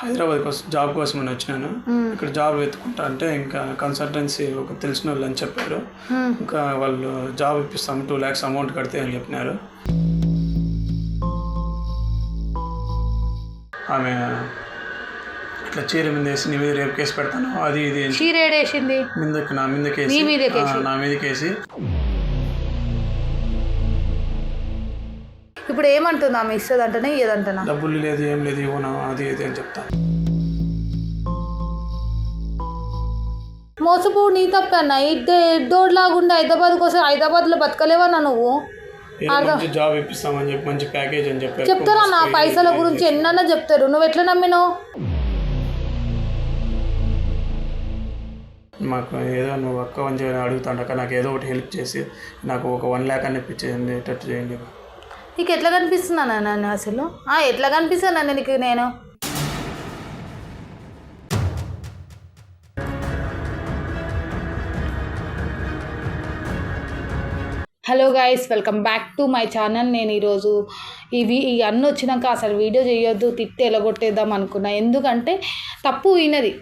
హైదరాబాద్ కోసం జాబ్ కోసం అని వచ్చినాను ఇక్కడ జాబ్ వెతుకుంటా అంటే ఇంకా కన్సల్టెన్సీ ఒక తెలిసిన వాళ్ళు అని చెప్పారు ఇంకా వాళ్ళు జాబ్ ఇప్పిస్తాం టూ ల్యాక్స్ అమౌంట్ కడితే అని చెప్పినారు. ఆమె ఇట్లా చీర మీద వేసి నీ మీద రేపు కేసు పెడతాను అది ఇది అని చీర ఏడేసింది మీదకి నా మీదకేసి. నీ మీదకేసి? ఇప్పుడు ఏమంటుంది ఆమె ఇస్తుంది అంటేనే ఇయ్యదంటనా డబ్బులు లేదు ఏం లేదు ఇవ్వను అది ఇది అని చెప్తాను మోసపో నీ తప్పన్న ఇద్దే ఎడ్డోడ్లాగుండే హైదరాబాద్ కోసం హైదరాబాద్లో బతకలేవన్నా నువ్వు? ఏదో మంచి జాబ్ ఇప్పిస్తామని చెప్పి మంచి ప్యాకేజ్ అని చెప్పారు. చెప్తారా నా పైసల గురించి? ఎన్నన్నా చెప్తారు. నువ్వు ఎట్లా నమ్మినావు? మాకు ఏదో నువ్వు అక్క అని అడుగుతాండక నాకు ఏదో ఒకటి హెల్ప్ చేసి నాకు ఒక వన్ ల్యాక్ అని ఇప్పించేయండి టచ్ చేయండి. నీకు ఎట్లా కనిపిస్తున్నాను నన్ను అసలు? ఎట్లా కనిపిస్తాను నీకు నేను? Hello guys welcome back to my channel నేను ఈరోజు ఇవి ఈ అన్న వచ్చినాక అసలు వీడియో చేయొద్దు తిట్టి ఎలగొట్టేద్దాం అనుకున్నా. ఎందుకంటే తప్పు ఈయనది.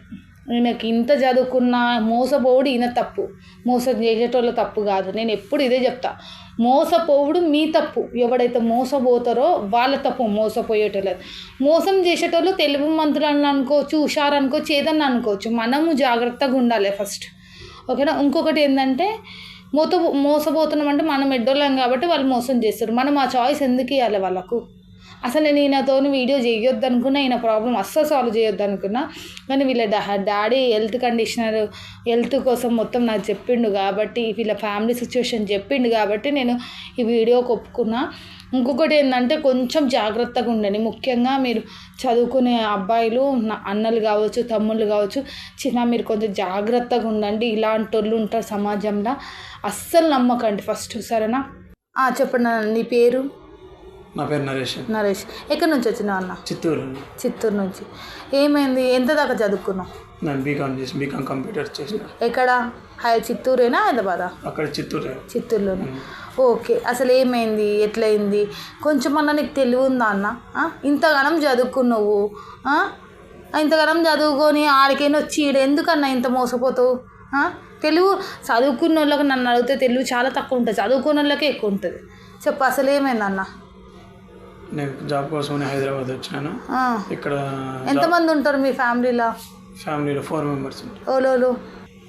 ఈయనకి ఇంత చదువుకున్న మోసపోడు ఈయన తప్పు. మోసం చేసేటోళ్ళ తప్పు కాదు. నేను ఎప్పుడు ఇదే చెప్తా. మోసపోవుడు మీ తప్పు. ఎవడైతే మోసపోతారో వాళ్ళ తప్పు మోసపోయేటోళ్ళు మోసం చేసేటోళ్ళు తెలుగు మంత్రులను అనుకోవచ్చు హుషారు అనుకోవచ్చు ఏదన్నా అనుకోవచ్చు. మనము జాగ్రత్తగా ఉండాలి ఫస్ట్. ఓకేనా? ఇంకొకటి ఏంటంటే మోత మోసపోతున్నాం అంటే మనం ఎడ్డోళ్ళం కాబట్టి వాళ్ళు మోసం చేస్తారు. మనం ఆ చాయిస్ ఎందుకు ఇవ్వాలి వాళ్ళకు? అసలు నేను ఈయనతో వీడియో చేయొద్దు అనుకున్నా ఈయన ప్రాబ్లం అస్సలు సాల్వ్ చేయొద్దు అనుకున్నా కానీ వీళ్ళ డా డాడీ హెల్త్ కండిషనర్ హెల్త్ కోసం మొత్తం నాకు చెప్పిండు కాబట్టి వీళ్ళ ఫ్యామిలీ సిచ్యువేషన్ చెప్పిండు కాబట్టి నేను ఈ వీడియోకి ఒప్పుకున్నా ఇంకొకటి ఏంటంటే కొంచెం జాగ్రత్తగా ఉండండి. ముఖ్యంగా మీరు చదువుకునే అబ్బాయిలు నా- అన్నలు కావచ్చు తమ్ముళ్ళు కావచ్చు చిన్న మీరు కొంచెం జాగ్రత్తగా ఉండండి. ఇలాంటి వాళ్ళు ఉంటారు సమాజంలో. అస్సలు నమ్మకండి ఫస్ట్ సరేనా? చెప్పండి నీ పేరు? నా పేరు నరేష్ నరేష్. ఎక్కడి నుంచి వచ్చినావు అన్న? చిత్తూరు చిత్తూరు నుంచి. ఏమైంది? ఎంత దాకా చదువుకున్నావు? నేను బీకామ్ చేసి బీకామ్ కంప్యూటర్ చేసిన. ఎక్కడ? హై చిత్తూరేనా హైదరాబాదా? అక్కడ చిత్తూరు. చిత్తూరులోనే? ఓకే. అసలు ఏమైంది? ఎట్లయింది? కొంచెం అన్న నీకు తెలివి ఉందా అన్న? ఇంతగానం చదువుకున్నావు? ఇంతగానం చదువుకొని ఆడికైనా వచ్చి ఈడ ఎందుకన్నా ఇంత మోసపోతావు? తెలుగు చదువుకున్న వాళ్ళకి నన్ను అడిగితే తెలుగు చాలా తక్కువ ఉంటుంది. చదువుకున్న వాళ్ళకే ఎక్కువ ఉంటుంది. చెప్పు అసలు ఏమైందన్న నేను జాబ్ కోసమని హైదరాబాద్ వచ్చినాను ఆ. ఇక్కడ ఎంతమంది ఉంటారు మీ ఫ్యామిలీలో? ఫ్యామిలీలో ఫోర్ మెంబర్స్ ఓలోలు?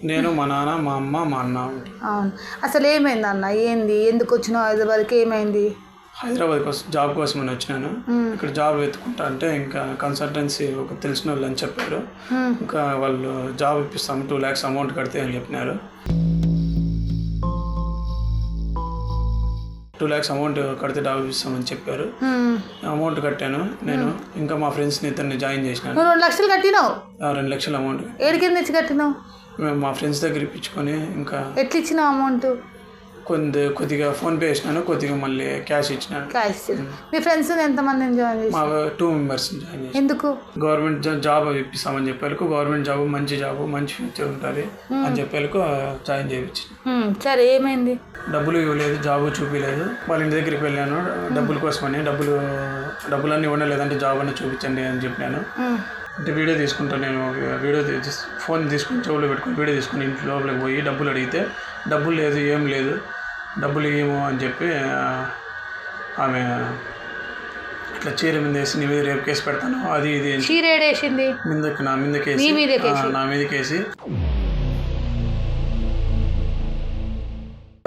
నేను మా నాన్న మా అమ్మ మా అన్న అవును. అసలు ఏమైంది అన్న? ఏంది? ఎందుకు వచ్చినావు హైదరాబాద్కి? ఏమైంది? హైదరాబాద్ కోసం జాబ్ కోసం అని వచ్చినాను ఇక్కడ జాబ్ వెతుకుంటా అంటే ఇంకా కన్సల్టెన్సీ ఒక తెలిసిన వాళ్ళు అని చెప్పారు. ఇంకా వాళ్ళు జాబ్ ఇప్పిస్తాం టూ ల్యాక్స్ అమౌంట్ కడితే అని చెప్పినారు. టూ ల్యాక్స్ అమౌంట్ కడితే జాబ్ ఇస్తామని చెప్పారు. అమౌంట్ కట్టాను నేను. ఇంకా మా ఫ్రెండ్స్ని ఇద్దరిని జాయిన్ చేసినాను. రెండు లక్షలు కట్టినావు? రెండు లక్షల అమౌంట్. ఏడికి తెచ్చి కట్టినావు? మేము మా ఫ్రెండ్స్ దగ్గర ఇప్పించుకొని ఇంకా ఎట్లా ఇచ్చినావు అమౌంట్? కొద్ది కొద్దిగా ఫోన్పే వేసినాను కొద్దిగా మళ్ళీ క్యాష్ ఇచ్చినాను. క్యాష్ మీ ఫ్రెండ్స్ ఎంతమంది జాయిన్ మా టూ మెంబర్స్ జాయిన్ చేసి ఎందుకు? గవర్నమెంట్ జాబ్ ఇప్పిస్తామని చెప్పేలకు గవర్నమెంట్ జాబ్ మంచి జాబ్ మంచి ఫ్యూచర్ ఉంటుంది అని చెప్పేలకు జాయిన్ చేయించింది మ్మ్. సరే ఏమైంది? డబ్బులు ఇవ్వలేదు జాబ్ చూపించలేదు వాళ్ళ ఇంటి దగ్గరికి వెళ్ళాను డబ్బుల కోసమని డబ్బులు డబ్బులన్నీ ఇవ్వడం లేదంటే జాబ్ అన్నీ చూపించండి అని చెప్పినాను. మ్మ్. అంటే వీడియో తీసుకుంటాను నేను వీడియో ఫోన్ తీసుకుని చెవులో పెట్టుకుని వీడియో తీసుకుని ఇంట్లో లోపలికి పోయి డబ్బులు అడిగితే డబ్బులు లేదు ఏం లేదు. డబ్బులు ఇవ్వము అని చెప్పి ఆమె ఇట్లా చీర మీద వేసి నీ మీద రేపు కేసు పెడతాను అది ఇది అని చీర ఏడేసింది మీదకి నా మీదకేసి. నా మీదకేసి?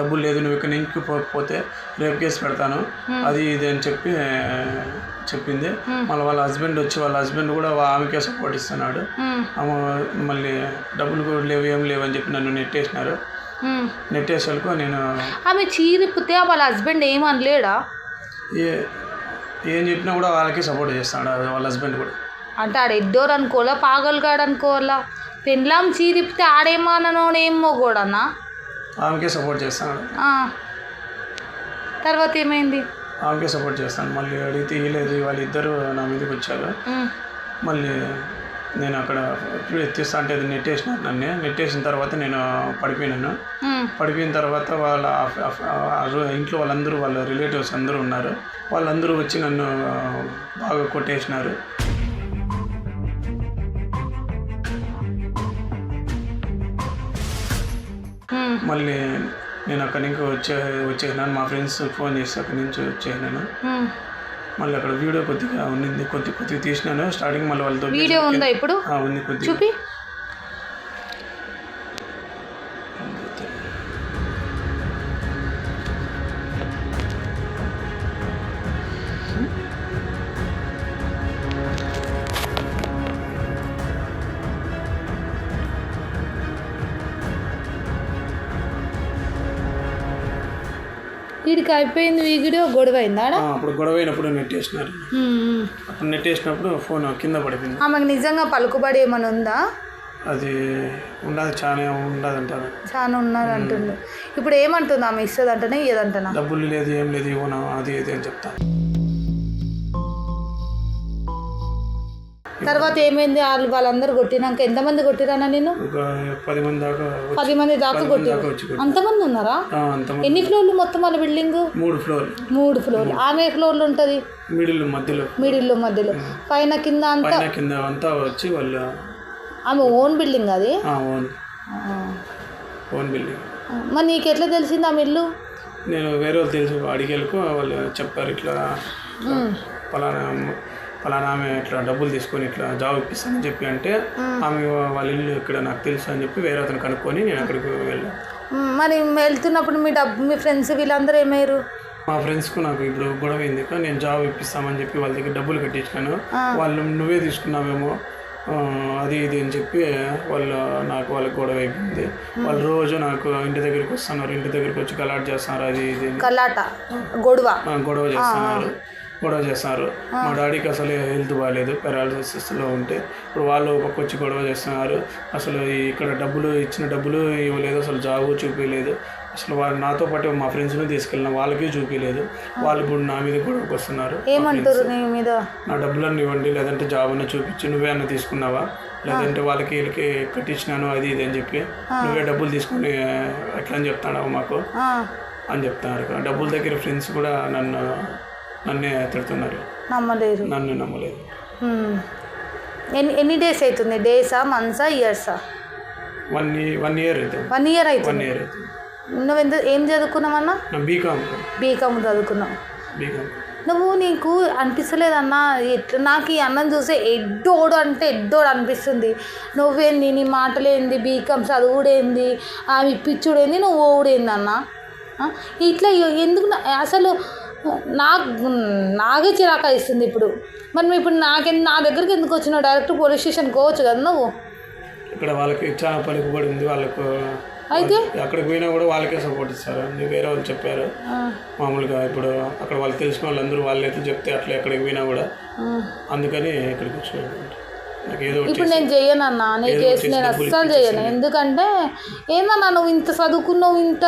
డబ్బులు లేదు నువ్వు ఇక్కడ నుంచి పోకపోతే రేపు కేసు పెడతాను అది ఇది అని చెప్పి చెప్పింది. మళ్ళీ వాళ్ళ హస్బెండ్ వచ్చి వాళ్ళ హస్బెండ్ కూడా ఆమెకే సపోర్ట్ ఇస్తున్నాడు. ఆమె మళ్ళీ డబ్బులు కూడా లేవు ఏం లేవు అని చెప్పి నన్ను నెట్టేసినారు. నెట్టేసరికి నేను ఆమె చీరిప్పితే వాళ్ళ హస్బెండ్ ఏం అనలేడా? ఏ ఏం చెప్పినా కూడా వాళ్ళకే సపోర్ట్ చేస్తున్నాడు వాళ్ళ హస్బెండ్ కూడా. అంటే ఆడ ఎడ్డోరు అనుకోవాలా పాగలగాడు అనుకోవాలా? పెళ్ళాం చీరిప్పితే ఆడేమననో ఏమో కూడానా ఆమెకే సపోర్ట్ చేస్తున్నాడు ఆ. తర్వాత ఏమైంది? ఆమెకే సపోర్ట్ చేస్తాను మళ్ళీ అడిగితే ఇవ్వలేదు వాళ్ళిద్దరూ నా మీదకి వచ్చారు. మళ్ళీ నేను అక్కడ తీస్తా అంటే అది నెట్టేసినాను నన్ను. నెట్టేసిన తర్వాత నేను పడిపోయినాను. పడిపోయిన తర్వాత వాళ్ళ ఇంట్లో వాళ్ళందరూ వాళ్ళ రిలేటివ్స్ అందరూ ఉన్నారు. వాళ్ళందరూ వచ్చి నన్ను బాగా కొట్టేసినారు. మళ్ళీ నేను అక్కడి నుంచి వచ్చే వచ్చేసినాను. మా ఫ్రెండ్స్ ఫోన్ చేసి అక్కడి నుంచి వచ్చేసినాను. మళ్ళీ అక్కడ వీడియో కొద్దిగా ఉన్నింది కొద్ది కొద్దిగా తీసినాను. స్టార్టింగ్ మళ్ళీ వాళ్ళతో వీడియో ఉందా ఇప్పుడు? ఉంది కొద్దిగా. చూపి. వీడికి అయిపోయింది వీడియో గొడవ అయిందా అప్పుడు గొడవ అయినప్పుడు నెట్టేసినారు. అప్పుడు నెట్టేసినప్పుడు ఫోన్ కింద పడిపోయింది. ఆమెకు నిజంగా పలుకుబడి ఏమైనా ఉందా? అది ఉండదు చాలా ఉండదు అంటారు చాలా ఉన్నది అంటుంది ఇప్పుడు ఏమంటుంది ఆమె ఇస్తుంది అంటేనే ఇయ్యదంటనా? డబ్బులు లేదు ఏం లేదు ఇవ్వను అది ఇది అని చెప్తా. తర్వాత ఏమైంది? వాళ్ళు వాళ్ళందరూ కొట్టినాక ఎంతమంది కొట్టిరానా నేను పది మంది దాకా పది మంది దాకా కొట్టిరు. అంతమంది ఉన్నారా? ఎన్ని ఫ్లోర్లు మొత్తం వాళ్ళ బిల్డింగ్? మూడు ఫ్లోర్ మూడు ఫ్లోర్లు. ఆమె ఫ్లోర్లు ఉంటుంది? మిడిల్ మధ్యలో. మిడిల్లో మధ్యలో. పైన కింద అంతా? కింద అంతా వచ్చి వాళ్ళు ఆమె ఓన్ బిల్డింగ్ అది? ఓన్. Own building. మరి నీకు ఎట్లా తెలిసింది ఆమె ఇల్లు? నేను వేరే వాళ్ళు తెలుసు అడిగేలకు వాళ్ళు చెప్పారు ఇట్లా పలానా పలానా ఆమె ఇట్లా డబ్బులు తీసుకొని ఇట్లా జాబ్ ఇప్పిస్తానని చెప్పి అంటే ఆమె వాళ్ళ ఇల్లు ఇక్కడ నాకు తెలుసు అని చెప్పి వేరే అతను కనుక్కొని నేను అక్కడికి వెళ్ళాను మరి వెళ్తున్నప్పుడు మీ డబ్బు మీ ఫ్రెండ్స్ వీళ్ళందరూ ఏమయ్యారు? మా ఫ్రెండ్స్కు నాకు ఇప్పుడు గొడవ అయింది నేను జాబ్ ఇప్పిస్తామని చెప్పి వాళ్ళ దగ్గర డబ్బులు కట్టించాను వాళ్ళు నువ్వే తీసుకున్నావేమో అది ఇది అని చెప్పి వాళ్ళు నాకు వాళ్ళకి గొడవ అయిపోయింది. వాళ్ళు రోజు నాకు ఇంటి దగ్గరికి వస్తున్నారు. ఇంటి దగ్గరికి వచ్చి గలాట్ చేస్తున్నారు. అది ఇది గొడవ. గొడవ చేస్తున్నారు. గొడవ చేస్తున్నారు మా డాడీకి అసలు హెల్త్ బాగాలేదు పెరాలసిస్లో ఉంటే. ఇప్పుడు వాళ్ళు ఒక పక్క వచ్చి గొడవ చేస్తున్నారు. అసలు ఇక్కడ డబ్బులు ఇచ్చిన డబ్బులు ఇవ్వలేదు అసలు జాబు చూపించలేదు అసలు వాళ్ళు నాతో పాటు మా ఫ్రెండ్స్ని తీసుకెళ్ళిన వాళ్ళకి చూపించలేదు వాళ్ళు ఇప్పుడు నా మీద గొడవకు వస్తున్నారు. ఏమంటారు నీ మీద? నా డబ్బులన్నీ ఇవ్వండి లేదంటే జాబ్ అన్న చూపించి నువ్వే అన్న తీసుకున్నావా? లేదంటే వాళ్ళకి వీళ్ళకి కట్టించినాను అది ఇది అని చెప్పి నువ్వే డబ్బులు తీసుకొని ఎట్లా అని చెప్తాడావు మాకు? అని చెప్తున్నారు. డబ్బుల దగ్గర ఫ్రెండ్స్ కూడా నన్ను నన్నే తిడుతున్నారు. నమ్మలేరు నన్ను నమ్మలేదు. ఎన్ని ఎన్ని డేస్ అవుతుంది? డేసా మంత్సా ఇయర్సా వన్ వన్ ఇయర్ అవుతుంది వన్ ఇయర్ వన్ అవుతుంది. ఇయర్ అవుతుంది. నువ్వు ఎంత ఏం చదువుకున్నావన్నా బీకామ్ బీకామ్ చదువుకున్నావు. బీకామ్ నువ్వు నీకు అనిపిస్తలేదన్నా ఎట్లా నాకు ఈ అన్నం చూస్తే ఎడ్డోడు అంటే ఎడ్డోడు అనిపిస్తుంది. నువ్వేంది నీ మాటలేంది బీకామ్ చదువుడేంది ఆమె పిచ్చుడేంది నువ్వు ఓడేంది అన్న? ఇట్లా ఎందుకు అసలు నాకు నాకే చిరాకు ఇస్తుంది ఇప్పుడు. మరి నువ్వు ఇప్పుడు నాకెందు నా దగ్గరికి ఎందుకు వచ్చినావు? డైరెక్ట్ పోలీస్ స్టేషన్కి పోవచ్చు కదా నువ్వు? ఇక్కడ వాళ్ళకి చాలా పలుకుబడి ఉంది వాళ్ళకు. అయితే? అక్కడికి పోయినా కూడా వాళ్ళకే సపోర్ట్ ఇస్తారు. అన్ని వేరే వాళ్ళు చెప్పారు. మామూలుగా ఇప్పుడు అక్కడ వాళ్ళు తెలిసిన వాళ్ళందరూ వాళ్ళు ఎట్లా చెప్తే అట్లా ఎక్కడికి పోయినా కూడా. అందుకని ఇక్కడికి వచ్చాను నాకు ఏదో ఒకటి ఇప్పుడు నేను చెయ్యనన్నా నీ కేసు నేను అస్సలు చెయ్యను ఎందుకంటే ఏందన్నా నువ్వు ఇంత చదువుకున్నావు ఇంత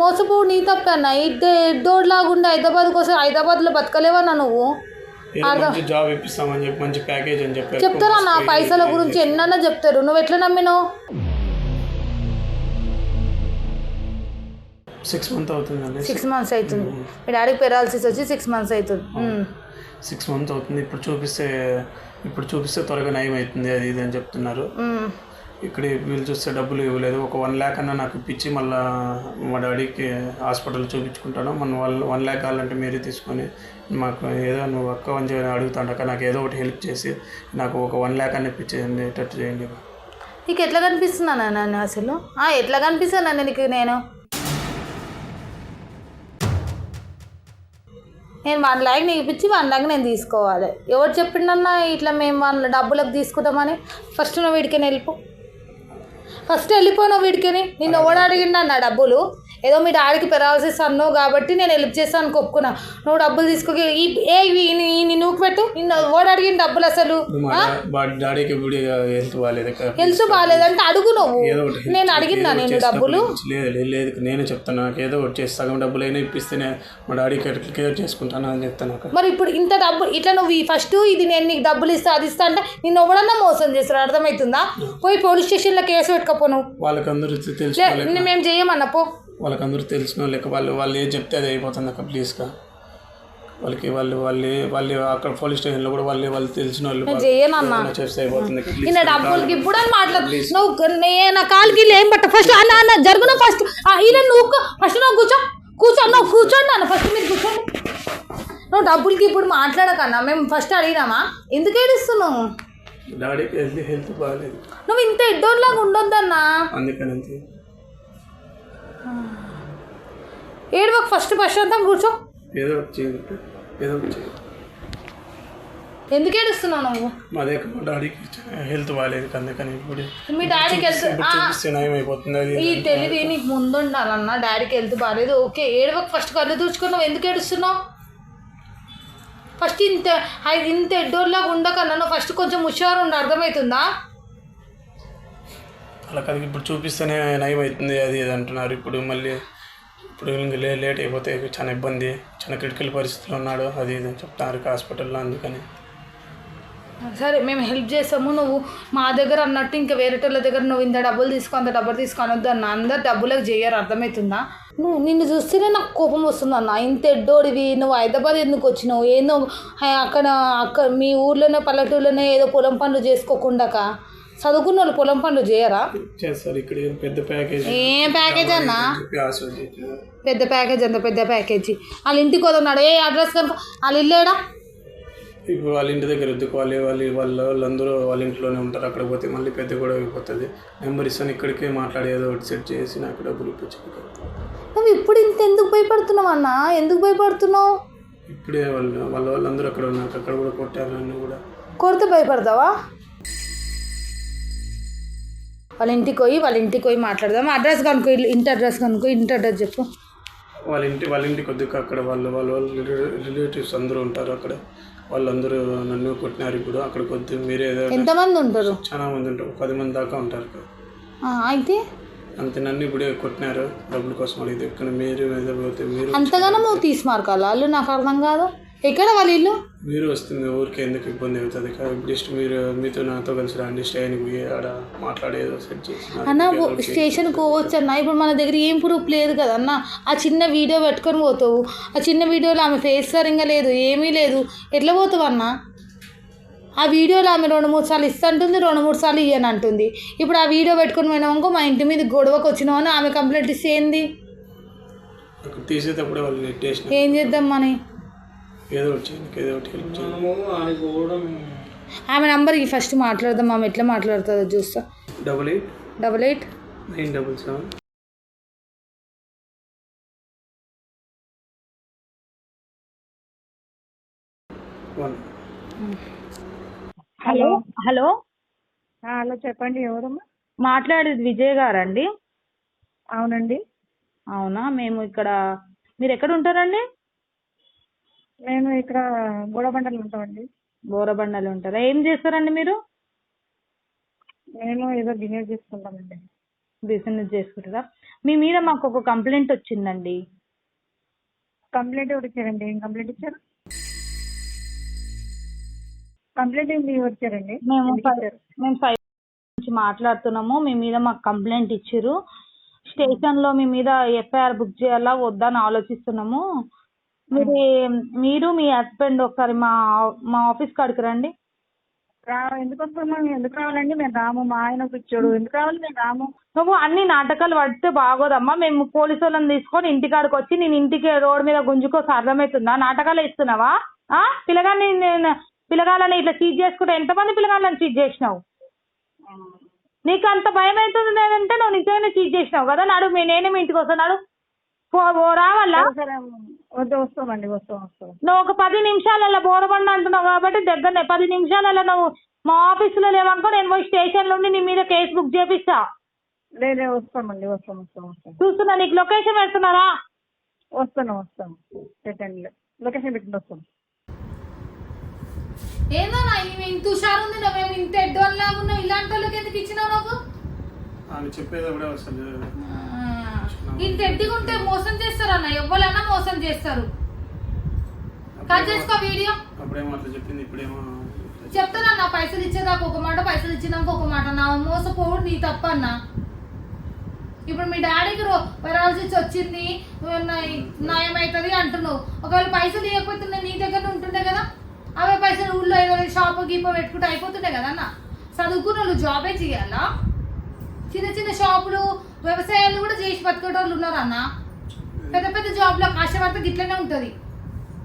మోసపోవు నీ తప్పన్నా ఇద్దే ఎడ్డోడ్లాగా ఉండి హైదరాబాద్కి వస్తే హైదరాబాద్లో బతకలేవన్నా నువ్వు? ఏదో మంచి జాబ్ ఇప్పిస్తామని చెప్పి మంచి ప్యాకేజ్ అని చెప్పారు చెప్తారా నా పైసల గురించి? ఎన్నన్నా చెప్తారు. నువ్వు ఎట్లా నమ్మినావు? సిక్స్ మంత్ అవుతుందండి. సిక్స్ మంత్స్ అవుతుంది. మీ డాడీకి పెరాలసిస్ వచ్చి సిక్స్ మంత్స్ అవుతుంది. సిక్స్ మంత్ అవుతుంది. ఇప్పుడు చూపిస్తే ఇప్పుడు చూపిస్తే త్వరగా నయం అవుతుంది అది ఇది అని చెప్తున్నారు. ఇక్కడ వీళ్ళు చూస్తే డబ్బులు ఇవ్వలేదు. ఒక వన్ ల్యాక్ అన్న నాకు ఇప్పించి మళ్ళీ మా డాడీకి హాస్పిటల్ చూపించుకుంటాను. మన వన్ వన్ ల్యాక్ కావాలంటే మీరే తీసుకొని మాకు ఏదో నువ్వు అక్క అని చెప్పి అడుగుతాండక నాకు ఏదో ఒకటి హెల్ప్ చేసి నాకు ఒక వన్ ల్యాక్ అని ఇప్పించేయండి టచ్ చేయండి. నీకు ఎట్లా కనిపిస్తున్నాను నేను అసలు? ఎట్లా కనిపిస్తాను నీకు నేను? నేను వన్ ల్యాక్ నీకు ఇప్పించి వన్ ల్యాక్ నేను తీసుకోవాలి. ఎవరు చెప్పిండన్నా ఇట్లా మేము వాళ్ళ డబ్బులకు తీసుకుంటామని ఫస్ట్ నువ్వు వీడికి వెళ్ళిపో ఫస్ట్ వెళ్ళిపో నువ్వు వీడికని? నిన్ను ఎవడు అడిగిండన్న డబ్బులు? ఏదో మీ డాడీకి పెరాలసిస్ అన్నావు కాబట్టి నేను హెల్ప్ చేస్తాను అని ఒప్పుకున్నా నువ్వు డబ్బులు తీసుకో ఈ ఏ నూకు పెట్టు. నిన్ను అడిగిన డబ్బులు అసలు? డాడీకి హెల్త్ బాగాలేదు? హెల్త్ బాగాలేదంటే అడుగు నువ్వు. ఏదో నేను అడిగిందా ఏదో నేను డబ్బులు? లేదు లేదు నేనే చెప్తాను ఏదో ఒకటి చేసి సగం డబ్బులు అయినా ఇప్పిస్తేనే మా డాడీకి కేర్ చేసుకుంటాను అని చెప్తాను మరి ఇప్పుడు ఇంత డబ్బు ఇట్లా నువ్వు ఫస్ట్ ఇది నేను నీకు డబ్బులు ఇస్తా అది ఇస్తా అంటే నిన్ను ఎవడన్నా మోసం చేస్తారు అర్థమవుతుందా? పోయి పోలీస్ స్టేషన్లో కేసు పెట్టుకోపో నువ్వు వాళ్ళకందరూ వాళ్ళకి మేము చేయమన్నా పో. వాళ్ళకందరూ తెలిసిన వాళ్ళకి వాళ్ళు వాళ్ళు ఏది చెప్తే అది అయిపోతుంది అక్క ప్లీజ్గా వాళ్ళకి వాళ్ళు వాళ్ళు వాళ్ళు అక్కడ పోలీస్ స్టేషన్లో కూడా వాళ్ళు వాళ్ళు తెలిసిన వాళ్ళు నేను చేయనన్నా చేస్తే అయిపోతుంది నిన్న డబ్బులకి ఇప్పుడు అని మాట్లాడు నువ్వు నే- నా కాలుకి ఏం పట్ట? ఫస్ట్ అన్న అన్న జరుగున ఫస్ట్ ఇలా నువ్వు ఫస్ట్ నువ్వు కూర్చో. కూర్చో నువ్వు కూర్చోండి అన్న ఫస్ట్ మీరు కూర్చోండి. నువ్వు డబ్బులకి ఇప్పుడు మాట్లాడకన్నా మేము ఫస్ట్ అడిగినామా? ఎందుకు ఏడుస్తున్నావు? డాడీకి హెల్త్ హెల్త్ బాగాలేదు నువ్వు ఇంత ఎడ్డోన్లాగా ఉండొద్దన్నా. అందుకని అంతే. ఏడువకు ఫస్ట్ ప్రశాంతం కూర్చో. ఏదో ఒకటి చేయండి ఏదో ఒకటి చేయండి ఎందుకు ఏడుస్తున్నావు నువ్వు? మా దగ్గర మా డాడీకి హెల్త్ బాగాలేదు అందుకని ఇప్పుడు మీ డాడీకి అయిపోతుంది అది. ఈ తెలివి నీకు ముందు ఉండాలన్నా డాడీకి వెళ్తూ బాగాలేదు ఓకే ఏడవకు ఫస్ట్ కళ్ళు దూచుకున్నావు ఎందుకు ఏడుస్తున్నావు? ఫస్ట్ ఇంత ఇంత ఎడ్డోర్లాగా ఉండకన్నా నువ్వు ఫస్ట్ కొంచెం హుషారు ఉండి అర్థమవుతుందా అలా కాదు ఇప్పుడు చూపిస్తేనే నయం అవుతుంది అది ఇది అంటున్నారు. ఇప్పుడు మళ్ళీ ఇప్పుడు లేట్ అయిపోతే చాలా ఇబ్బంది. చాలా క్రిటికల్ పరిస్థితిలో ఉన్నాడు అది ఇది అని చెప్తున్నారు హాస్పిటల్లో అందుకని. సరే మేము హెల్ప్ చేస్తాము నువ్వు మా దగ్గర అన్నట్టు ఇంకా వేరేటోళ్ళ దగ్గర నువ్వు ఇంత డబ్బులు తీసుకో అంత డబ్బులు తీసుకొనొద్దు అన్న. అందరు డబ్బులకు చేయరు అర్థమవుతుందా నువ్వు నిన్ను చూస్తేనే నాకు కోపం వస్తుంది అన్న. ఇంత ఎడ్డోడివి నువ్వు హైదరాబాద్ ఎందుకు వచ్చినావు? ఏందో అక్కడ అక్కడ మీ ఊర్లోనే పల్లెటూరులోనే ఏదో పొలం పనులు చేసుకోకుండాక చదువుకున్న వాళ్ళు పొలం పనులు చేయరా? చేస్తారు ఇక్కడ పెద్ద ప్యాకేజ్? ఏం ప్యాకేజ్ అన్నా. పెద్ద ప్యాకేజ్. అంత పెద్ద ప్యాకేజీ. వాళ్ళ ఇంటికి వదన్నాడు ఏ అడ్రస్ కనుక వాళ్ళ ఇల్లేడా ఇప్పుడు వాళ్ళ ఇంటి దగ్గర వద్దుకు వాళ్ళు వాళ్ళు వాళ్ళ వాళ్ళందరూ వాళ్ళ ఇంట్లోనే ఉంటారు అక్కడ పోతే మళ్ళీ పెద్ద గొడవ అయిపోతుంది. నెంబర్ ఇస్తాను ఇక్కడికే మాట్లాడి ఏదో ఒకటి సెట్ చేసి నాకు డబ్బులు ఇప్పించారు నువ్వు ఇప్పుడు ఇంత ఎందుకు భయపడుతున్నావు అన్న? ఎందుకు భయపడుతున్నావు? ఇప్పుడే వాళ్ళు వాళ్ళ వాళ్ళందరూ అక్కడ ఉన్నారు అక్కడ కూడా కొట్టారు నన్ను కూడా. కొడితే భయపడతావా? వాళ్ళ ఇంటికి పోయి వాళ్ళ ఇంటికి పోయి మాట్లాడదాం. అడ్రస్ కనుక్కో ఇల్లు- ఇంటి అడ్రస్ కనుక్కో ఇంటి అడ్రస్ చెప్పు. వాళ్ళ ఇంటి వాళ్ళ ఇంటికి వద్దుకు అక్కడ వాళ్ళు వాళ్ళ వాళ్ళ రిలేటివ్స్ అందరూ ఉంటారు అక్కడ. వాళ్ళందరూ నన్ను కొట్టినారు ఇప్పుడు. అక్కడికి వద్దు మీరే ఎంతమంది ఉంటారు? చాలా మంది ఉంటారు. పది మంది దాకా ఉంటారు అక్కడ అయితే? అంతే నన్ను ఇప్పుడే కొట్టినారు. డబ్బుల కోసం అడిగితే ఇక్కడ మీరు ఏదో పోతే మీరు అంతగానో తీసి మార్కాలా? వాళ్ళు నాకు అర్థం కాదు. ఎక్కడ వాళ్ళ ఇల్లు? మీరు వస్తుంది ఊరికి ఎందుకు ఇబ్బంది అవుతుంది? కదా ఇష్టం మీరు మీతో నాతో కలిసి రండి స్టేషన్కి పోయి ఆడ మాట్లాడేదో సెట్ చేసి అన్న స్టేషన్కి పోవచ్చు అన్న. ఇప్పుడు మన దగ్గర ఏం ప్రూఫ్ లేదు కదా అన్న. ఆ చిన్న వీడియో పెట్టుకొని పోతావు. ఆ చిన్న వీడియోలో ఆమె ఫేస్ సరిగ్గా లేదు ఏమీ లేదు. ఎట్లా పోతావు అన్న? ఆ వీడియోలో ఆమె రెండు మూడు సార్లు ఇస్తుంటుంది రెండు మూడు సార్లు ఇయ్యను అంటుంది. ఇప్పుడు ఆ వీడియో పెట్టుకొని పోయినామనుకో మా ఇంటి మీద గొడవకు వచ్చినామని ఆమె కంప్లైంట్ ఇస్తే ఏంది? తీసేటప్పుడే వాళ్ళు ఏం చేద్దాం మని ఏదో ఏదో ఒకటి ఆమె నంబర్కి ఫస్ట్ మాట్లాడదాం ఆమె ఎట్లా మాట్లాడుతుందో చూస్తా. Double eight double eight nine double seven one. Hello? Hello? Hello చెప్పండి ఎవరమ్మా? మాట్లాడేది విజయ్ గారండి. అవునండి. అవునా? మేము ఇక్కడ మీరు ఎక్కడ ఉంటారండి? మేము ఇక్కడ గోడబండలు ఉంటామండి బోరబండలు ఉంటారా ఏం చేస్తారండి మీరు? మేము ఏదో బిజినెస్ చేసుకుంటామండి. బిజినెస్ చేసుకుంటారా? మీ మీద మాకు ఒక కంప్లైంట్ వచ్చిందండి. కంప్లైంట్ ఎవరు ఇచ్చారండి? ఏం కంప్లైంట్ ఇచ్చారు? కంప్లైంట్ ఏంటి ఎవరు ఇచ్చారండి? మేము ఇచ్చారు? మేము ఫైవ్ నుంచి మాట్లాడుతున్నాము. మీ మీద మాకు కంప్లైంట్ ఇచ్చిర్రు. స్టేషన్లో మీ మీద ఎఫ్ఐఆర్ బుక్ చేయాలా? వద్దా అని ఆలోచిస్తున్నాము. మీరు మీరు మీ హస్బెండ్ ఒకసారి మా మా ఆఫీస్ కాడికి రండి. రా ఎందుకు వస్తున్నాం ఎందుకు రావాలండి? మేము రాము మా ఆయన పిచ్చోడు. ఎందుకు రావాలి? మేము రాము. నువ్వు అన్ని నాటకాలు పడితే బాగోదమ్మా. మేము పోలీసు వాళ్ళని తీసుకొని ఇంటికాడికి వచ్చి నేను ఇంటికి రోడ్ మీద గుంజుకోసి అర్థమవుతుందా? నాటకాలు ఇస్తున్నావా ఆ? పిల్లగాన్ని నేను పిల్లగాళ్ళని ఇట్లా చీట్ చేసుకుంటే ఎంతమంది పిల్లగాళ్ళని చీట్ చేసినావు? నీకు అంత భయం అవుతుంది లేదంటే నువ్వు నిజంగానే చీట్ చేసినావు కదా? నాడు మీ నేనే మీ ఇంటికి వస్తున్నాడు పో రావాలా వద్దు వస్తామండి వస్తాం వస్తాం. నువ్వు ఒక పది నిమిషాలలో బోరబండ అంటున్నావు కాబట్టి దగ్గరనే పది నిమిషాలలో నువ్వు మా ఆఫీసులో లేవనుకో నేను పోయి స్టేషన్లో ఉండి నీ మీద కేసు బుక్ చేపిస్తా. లేదు వస్తామండి వస్తాం వస్తాం వస్తాం చూస్తున్నా నీకు లొకేషన్ పెడుతున్నారా? వస్తాను వస్తాం పెట్టండి లొకేషన్ పెట్టండి వస్తాం ఏందో నా ఈమె ఇంత హుషారు ఉంది నువ్వేమి ఇంత ఎడ్డోన్లాగా ఉన్నావు? ఇలాంటి వాళ్ళకి ఎందుకు ఇచ్చినావు నువ్వు? ఆమె చెప్పేటప్పుడే అసలు ఇంత ఎడ్డిగా ఉంటే మోసం చేస్తారు అన్న? ఎవ్వరైనా మోసం చేస్తారు. కట్ చేసుకో వీడియో. అప్పుడేమో అట్లా చెప్పింది ఇప్పుడేమో చెప్తానా నా పైసలు ఇచ్చేదాకా ఒక మాట పైసలు ఇచ్చినాక ఒక మాట నా మోసపోవడం నీ తప్ప అన్న. ఇప్పుడు మీ డాడీకి పెరాలసిస్ వచ్చింది నయ- నయం అవుతుంది అంటున్నావు. ఒకవేళ పైసలు ఇవ్వకపోతే నీ దగ్గర ఉంటుండే కదా? అవే పైసలు ఊళ్ళో ఏదో షాప్ గీపో పెట్టుకుంటే అయిపోతుండే కదా అన్న? చదువుకున్న వాళ్ళు జాబే చేయాలా? చిన్న చిన్న షాపులు వ్యవసాయాలు కూడా చేసి బతికేటోళ్ళు ఉన్నారు అన్న పెద్ద పెద్ద జాబ్లో కష్టపడితే గిట్లనే ఉంటుంది.